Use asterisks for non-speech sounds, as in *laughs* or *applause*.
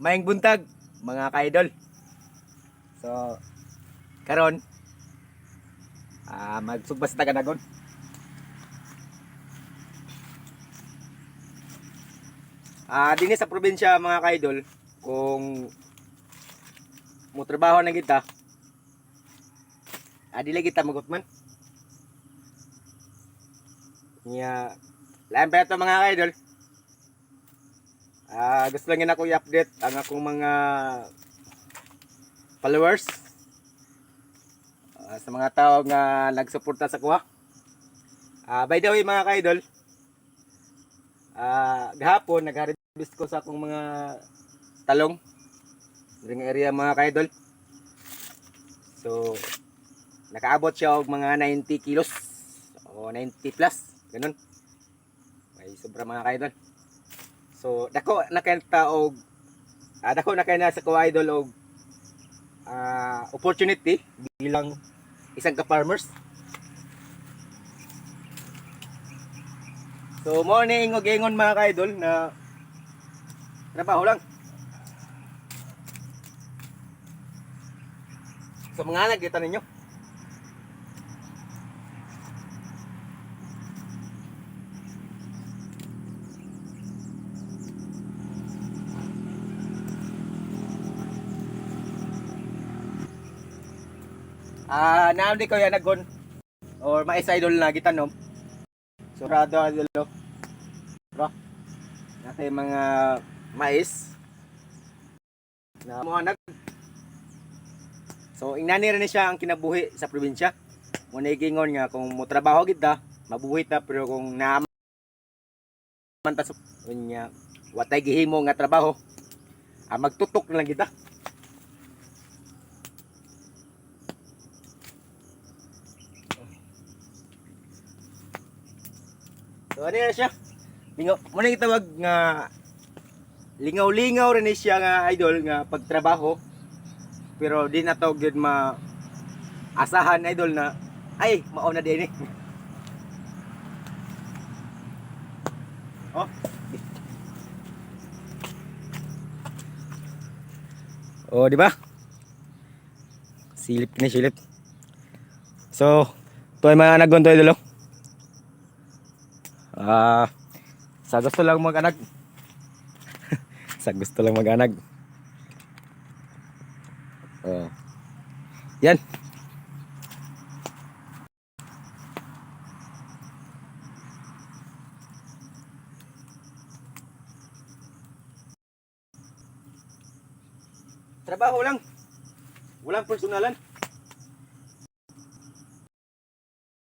Maing buntag, mga ka-idol. So, karon ah magsugbas ta kanagon. Ah, dinhi sa probinsya mga ka-idol, kung mo trabaho na kita, ah, dili kita magutman. Nya, lain pa ito mga ka-idol. Ah, gusto lang yun ako i-update ang akong mga followers. Ah, sa mga tao nga nagsuporta sa kuha. Ah, by the way mga ka-idol, ah, gahapon nag-harvest ko sa akong mga talong. Ring area mga ka-idol. So, nakaabot siya og mga 90 kilos o 90 plus, ganun. May sobra mga ka-idol. So, dako na kay og ah, dako na kay na sa ko idol og ah, opportunity bilang isang ka-farmers. So, mo ni ingog ingon mga ka-idol na trabaho lang. So, mga anak, kita ninyo. Ah, naam di ko yan nagon or mais idol na gitanom. Surado idol. no? Bro. Nasa mga mais na mga nag So ingnani rin siya ang kinabuhi sa probinsya. Mo gingon nga kung mo trabaho kita, mabuhi ta pero kung naaman ta sa unya watay gihimo nga trabaho, ah, magtutok na lang kita. So ano na siya? Lingaw, muna itawag nga lingaw-lingaw rin siya nga idol nga pagtrabaho. Pero di na to gyud ma asahan idol na ay mao na din eh. Oh. Oh, di ba? Silip ni silip. So, to ay mga nagon to idol. oh. Ah, sa gusto lang mag-anag. *laughs* sa gusto lang mag-anag. Oh. Yan. Trabaho lang. Walang personalan.